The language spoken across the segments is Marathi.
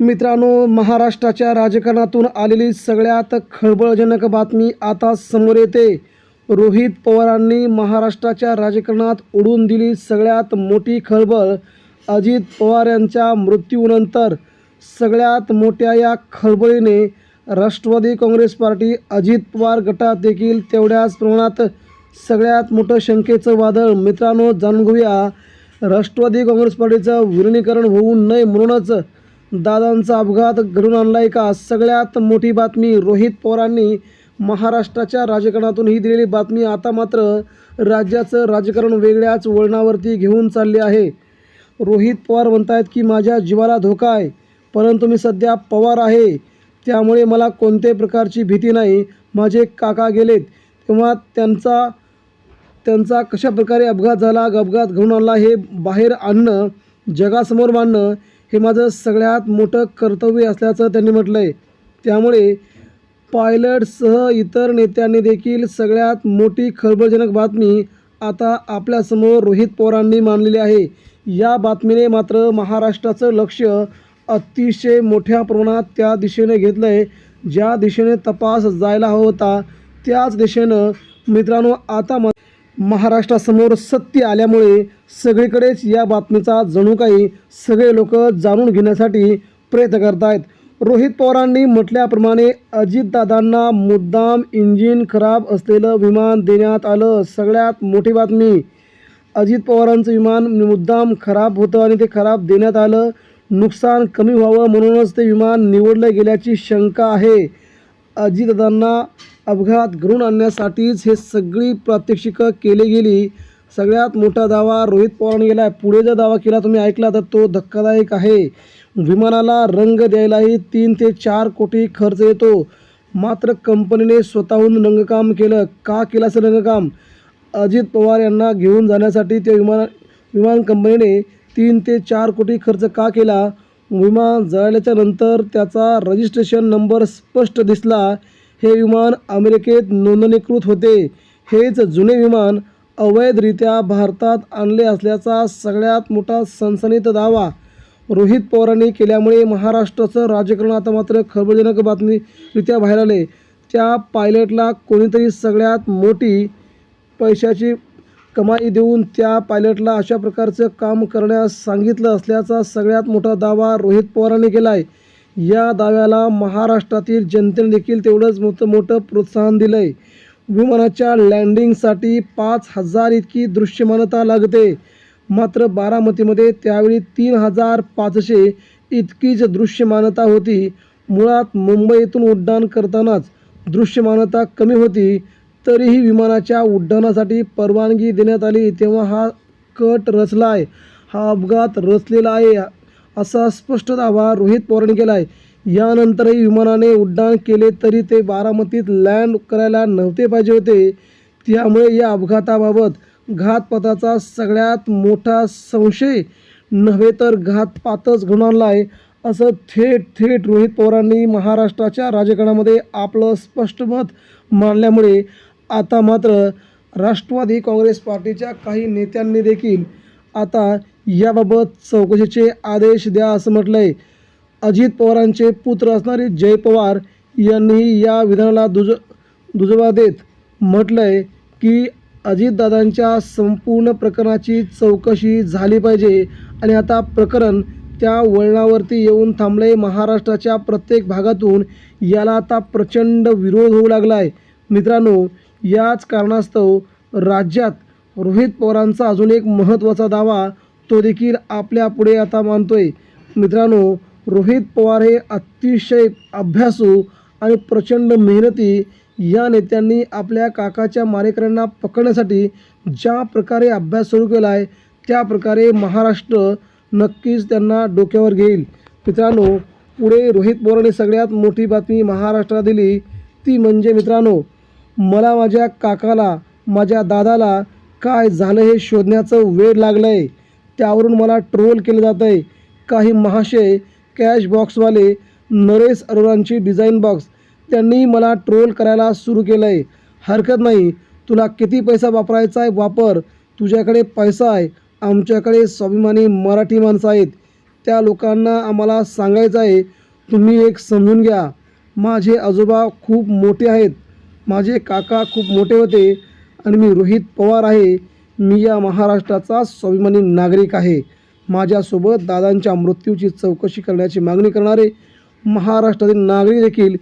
मित्रांनो महाराष्ट्राच्या राजकारणातून आलेली सगळ्यात खळबळजनक बातमी आता समोर येते. रोहित पवारांनी महाराष्ट्राच्या राजकारणात उडून दिली सगळ्यात मोठी खळबळ. अजित पवार यांच्या मृत्यूनंतर सगळ्यात मोठ्या या खळबळीने राष्ट्रवादी काँग्रेस पार्टी अजित पवार गटात देखील तेवढ्याच प्रमाणात सगळ्यात मोठं शंकेचं वादळ. मित्रांनो जाणून घेऊया. राष्ट्रवादी काँग्रेस पार्टीचं विलिनीकरण होऊ नये म्हणूनच दादांचा अपघात घडून आणलाय का सगळ्यात मोठी बातमी रोहित पवारांनी महाराष्ट्राच्या राजकारणातून ही दिलेली बातमी आता मात्र राज्याचं राजकारण वेगळ्याच वळणावरती घेऊन चालले आहे. रोहित पवार म्हणतायत की माझ्या जीवाला धोका आहे परंतु मी सध्या पवार आहे. त्यामुळे मला कोणत्याही प्रकारची भीती नाही. माझे काका गेलेत. तेव्हा त्यांचा त्यांचा कशा प्रकारे अपघात झाला अपघात घडून आणला हे बाहेर आणणं जगासमोर मांडणं हे माझं सगळ्यात मोठं कर्तव्य असल्याचं त्यांनी म्हटलं आहे त्यामुळे पायलटसह इतर नेत्यांनी देखील सगळ्यात मोठी खळबळजनक बातमी आता आपल्यासमोर रोहित पवारांनी मानलेली आहे. या बातमीने मात्र महाराष्ट्राचं लक्ष अतिशय मोठ्या प्रमाणात त्या दिशेने घेतलं आहे ज्या दिशेने तपास जायला हवा होता त्याच दिशेनं मित्रांनो आता मा महाराष्ट्रासमोर सत्य आल्यामुळे सगळीकडेच या बातमीचा जणू काही सगळे लोक जाणून घेण्यासाठी प्रयत्न करत आहेत रोहित पवारांनी म्हटल्याप्रमाणे अजितदादांना मुद्दाम इंजिन खराब असलेलं विमान देण्यात आलं. सगळ्यात मोठी बातमी अजित पवारांचं विमान मुद्दाम खराब होतं आणि ते खराब देण्यात आलं. नुकसान कमी व्हावं म्हणूनच ते विमान निवडलं गेल्याची शंका आहे. अजितदादांना अपघात घडून आणण्यासाठीच हे सगळी प्रात्यक्षिकं केली गेली. सगळ्यात मोठा दावा रोहित पवारांनी केला आहे पुढे जर दावा केला तुम्ही ऐकला तर तो धक्कादायक आहे. विमानाला रंग द्यायलाही तीन ते चार कोटी खर्च येतो. मात्र कंपनीने स्वतःहून रंगकाम केलं. का केलं असं रंगकाम? अजित पवार यांना घेऊन जाण्यासाठी त्या विमान विमान कंपनीने तीन ते चार कोटी खर्च का केला? विमान जळाल्याच्या नंतर त्याचा रजिस्ट्रेशन नंबर स्पष्ट दिसला. हे विमान अमेरिकेत नोंदणीकृत होते. हेच जुने विमान अवैधरित्या भारतात आणले असल्याचा सगळ्यात मोठा सनसनीत दावा. रोहित पवारांनी केल्यामुळे महाराष्ट्राचं राजकारण आता मात्र खळबळजनक बातमीरित्या बाहेर आले त्या पायलटला कोणीतरी सगळ्यात मोठी पैशाची कमाई देऊन त्या पायलटला अशा प्रकारचं काम करण्यास सांगितलं असल्याचा सगळ्यात मोठा दावा रोहित पवारांनी केला आहे या दाव्याला महाराष्ट्रातील जनतेने देखील तेवढंच मोठं मोठं प्रोत्साहन दिलं आहे विमानाच्या लँडिंगसाठी पाच हजार इतकी दृश्यमानता लागते. मात्र बारामतीमध्ये त्यावेळी तीन हजार पाचशे इतकीच दृश्यमानता होती. मुळात मुंबईतून उड्डाण करतानाच दृश्यमानता कमी होती. तरीही विमानाच्या उड्डाणासाठी परवानगी देण्यात आली. तेव्हा हा कट रचला आहे हा अपघात रचलेला आहे असा स्पष्ट दावा रोहित पवारांनी केला आहे यानंतरही विमानाने उड्डाण केले तरी ते बारामतीत लँड करायला नव्हते पाहिजे होते. त्यामुळे या अपघाताबाबत घातपाताचा सगळ्यात मोठा संशय नव्हे तर घातपातच घडून आणला आहे असं थेट थेट रोहित पवारांनी महाराष्ट्राच्या राजकारणामध्ये आपलं स्पष्ट मत मांडल्यामुळे आता मात्र राष्ट्रवादी काँग्रेस पार्टीच्या काही नेत्यांनी देखील आता याबाबत चौकशीचे आदेश द्या असं म्हटलं आहे अजित पवारांचे पुत्र असणारे जय पवार यांनीही या विधानाला दुज दुजोबा देत म्हटलं आहे की अजितदादांच्या संपूर्ण प्रकरणाची चौकशी झाली पाहिजे आणि आता प्रकरण त्या वळणावरती येऊन थांबले महाराष्ट्राच्या प्रत्येक भागातून याला आता प्रचंड विरोध होऊ लागला आहे मित्रांनो याच कारणास्तव राज्यात रोहित पवारांचा अजून एक महत्त्वाचा दावा तो देखील आपल्यापुढे आता मानतोय. मित्रांनो रोहित पवार हे अतिशय अभ्यासू आणि प्रचंड मेहनती या नेत्यांनी आपल्या काकाच्या मारेकऱ्यांना पकडण्यासाठी ज्या प्रकारे अभ्यास सुरू केला आहे त्या प्रकारे महाराष्ट्र नक्कीच त्यांना डोक्यावर घेईल. मित्रांनो पुढे रोहित पवारांनी सगळ्यात मोठी बातमी महाराष्ट्राला दिली ती म्हणजे मित्रांनो मला माझ्या काकाला माझ्या दादाला काय झालं हे शोधण्याचं वेळ लागलं आहे त्यावरून मला ट्रोल केलं जात आहे काही महाशय कॅश बॉक्सवाले नरेश अरोरांची डिझाईन बॉक्स त्यांनी मला ट्रोल करायला सुरू केलं आहे हरकत नाही तुला किती पैसा वापरायचा आहे वापर. तुझ्याकडे पैसा आहे. आमच्याकडे स्वाभिमानी मराठी माणसं आहेत. त्या लोकांना आम्हाला सांगायचं आहे तुम्ही एक समजून घ्या. माझे आजोबा खूप मोठे आहेत. माझे काका खूप मोठे होते आणि मी रोहित पवार आहे. मी या महाराष्ट्राचा स्वाभिमानी नागरिक आहे. माझ्यासोबत दादांच्या मृत्यूची चौकशी करण्याची मागणी करणारे महाराष्ट्रातील नागरिक देखील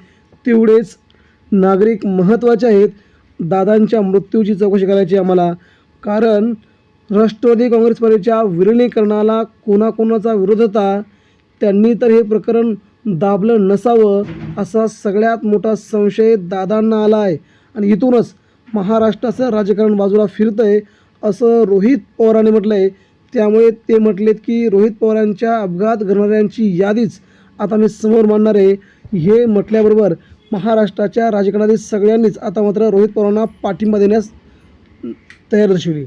तेवढेच नागरिक महत्त्वाचे आहेत. दादांच्या मृत्यूची चौकशी करायची आम्हाला. कारण राष्ट्रवादी काँग्रेस पार्टीच्या विलिनीकरणाला कोणाकोणाचा विरोध होता? त्यांनी तर हे प्रकरण दाबलं नसावं असा सगळ्यात मोठा संशय दादांना आला आहे आणि इथूनच महाराष्ट्राचं राजकारण बाजूला फिरतं आहे असं रोहित पवारांनी म्हटलं आहे त्यामुळे ते म्हटलेत की रोहित पवारांच्या अपघात घडणाऱ्यांची यादीच आता मी समोर मांडणार आहे. हे म्हटल्याबरोबर महाराष्ट्राच्या राजकारणातील सगळ्यांनीच आता मात्र रोहित पवारांना पाठिंबा देण्यास तयार दर्शवली.